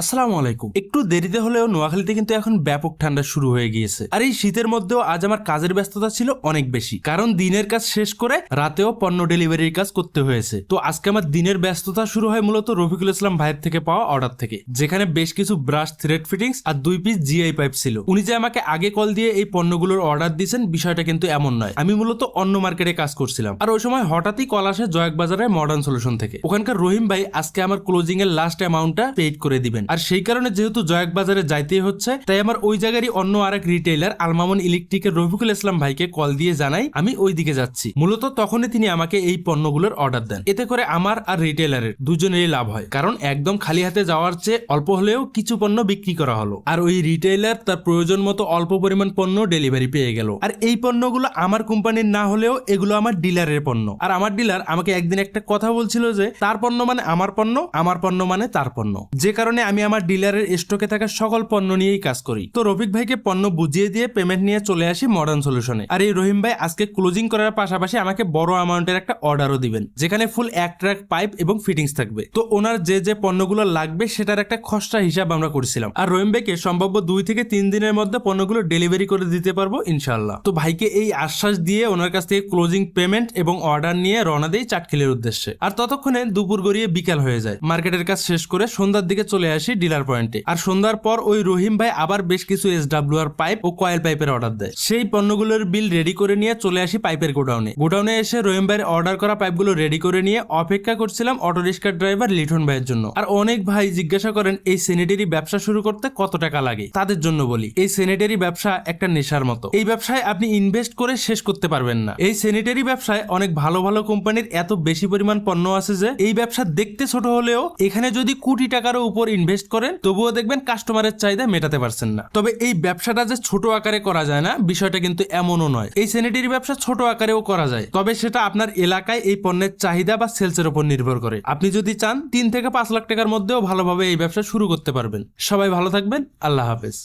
আসসালামু আলাইকুম। একটু দেরিতে হলেও নোয়াখালীতে কিন্তু এখন ব্যাপক ঠান্ডা শুরু হয়ে গিয়েছে। আর এই শীতের মধ্যেও আজ আমার কাজের ব্যস্ততা ছিল অনেক বেশি। কারণ দিনের কাজ শেষ করে রাতেও পণ্য ডেলিভারির কাজ করতে হয়েছে। তো আজকে আমার দিনের ব্যস্ততা শুরু হয় মূলত রফিকুল ইসলাম ভাইয়ের থেকে পাওয়া অর্ডার থেকে। যেখানে বেশ কিছু ব্রাশ, থ্রেড ফিটিংস আর দুই পিস জিআই পাইপ ছিল। উনি যে আমাকে আগে কল দিয়ে এই পণ্যগুলোর অর্ডার দিয়েছেন বিষয়টা কিন্তু এমন নয়। আমি মূলত অন্য মার্কেটে কাজ করছিলাম। আর ওই সময় হঠাৎই কল আসে জয়াক বাজারে মডার্ন সলিউশন থেকে। ওখানকার রহিম ভাই আজকে আমার ক্লোজিং এর লাস্ট অ্যামাউন্টটা পেইড করে দিবেন। আর সেই কারণে যেহেতু জয়াক বাজারে যাইতেই হচ্ছে, তাই আমার ওই জায়গারই অন্য আরেক রিটেইলার আলমামন ইলেকট্রিকের রফিকুল ইসলাম ভাইকে কল দিয়ে জানাই, আমি ওই দিকে যাচ্ছি। মূলত তখনই তিনি আমাকে এই পণ্যগুলোর অর্ডার দেন। এতে করে আমার আর রিটেইলারের দুজনেরই লাভ হয়। কারণ একদম খালি হাতে যাওয়ার চেয়ে অল্প হলেও কিছু পণ্য বিক্রি করা হলো। আর ওই রিটেইলার তার প্রয়োজন মতো অল্প পরিমাণ পণ্য ডেলিভারি পেয়ে গেল। আর এই পণ্যগুলো আমার কোম্পানির না হলেও এগুলো আমার ডিলারের পণ্য। আর আমার ডিলার আমাকে একদিন একটা কথা বলছিল যে, তার পণ্য মানে আমার পণ্য আমার পণ্য মানে তার পণ্য। যে কারণে আমি আমার ডিলারের স্টকে থাকা সকল পণ্য নিয়েই কাজ করি। তো রফিক ভাইকে পণ্য বুঝিয়ে দিয়ে পেমেন্ট নিয়ে চলে আসি মডার্ন সলিউশনে আর এই রহিম ভাই আজকে ক্লোজিং করার পাশাপাশি আমাকে বড় অ্যামাউন্টের একটা অর্ডারও দিবেন, যেখানে ফুল এক ট্র্যাক পাইপ এবং ফিটিংস থাকবে। তো ওনার যে যে পণ্যগুলো লাগবে সেটার একটা খসড়া হিসাব আমরা করছিলাম। আর রহিম ভাইকে সম্ভাব্য দুই থেকে তিন দিনের মধ্যে পণ্যগুলো ডেলিভারি করে দিতে পারব ইনশাল্লাহ তো ভাইকে এই আশ্বাস দিয়ে ওনার কাছ থেকে ক্লোজিং পেমেন্ট এবং অর্ডার নিয়ে রওনা দেই চাটখিলের উদ্দেশ্যে। আর ততক্ষণে দুপুর গড়িয়ে বিকাল হয়ে যায়। মার্কেটের কাজ শেষ করে সন্ধ্যার দিকে চলে আসি ডিলার পয়েন্টে আর সন্ধ্যার পর ওই রহিম ভাই আবার বেশ কিছু এস আর পাইপ ও কয়েল পাইপের অর্ডার দেয়। সেই পণ্যগুলোর বিল রেডি করে নিয়ে চলে আসি পাইপের গোডাউনে গোডাউনে এসে রহিম ভাইয়ের অর্ডার করা পাইপগুলো রেডি করে নিয়ে অপেক্ষা করছিলাম অটো রিক্সার ড্রাইভার লিঠন ভাইয়ের জন্য। আর অনেক ভাই জিজ্ঞাসা করেন, এই স্যানিটারি ব্যবসা শুরু করতে কত টাকা লাগে? তাদের জন্য বলি, এই স্যানিটারি ব্যবসা একটা নেশার মতো। এই ব্যবসায় আপনি ইনভেস্ট করে শেষ করতে পারবেন না। এই স্যানিটারি ব্যবসায় অনেক ভালো ভালো কোম্পানির এত বেশি পরিমাণ পণ্য আছে যে, এই ব্যবসা দেখতে ছোট হলেও এখানে যদি কোটি টাকারও উপর ইনভেস্ট করেন, তবুও দেখবেন কাস্টমারের চাহিদা মেটাতে পারছেন না। তবে এই ব্যবসাটা যে ছোট আকারে করা যায় না, বিষয়টা কিন্তু এমনও নয়। এই স্যানিটারি ব্যবসা ছোট আকারেও করা যায়, তবে সেটা আপনার এলাকায় এই পণ্যের চাহিদা বা সেলসের উপর নির্ভর করে। আপনি যদি চান, তিন থেকে পাঁচ লাখ টাকার মধ্যেও ভালোভাবে এই ব্যবসা শুরু করতে পারবেন। সবাই ভালো থাকবেন, আল্লাহ হাফেজ।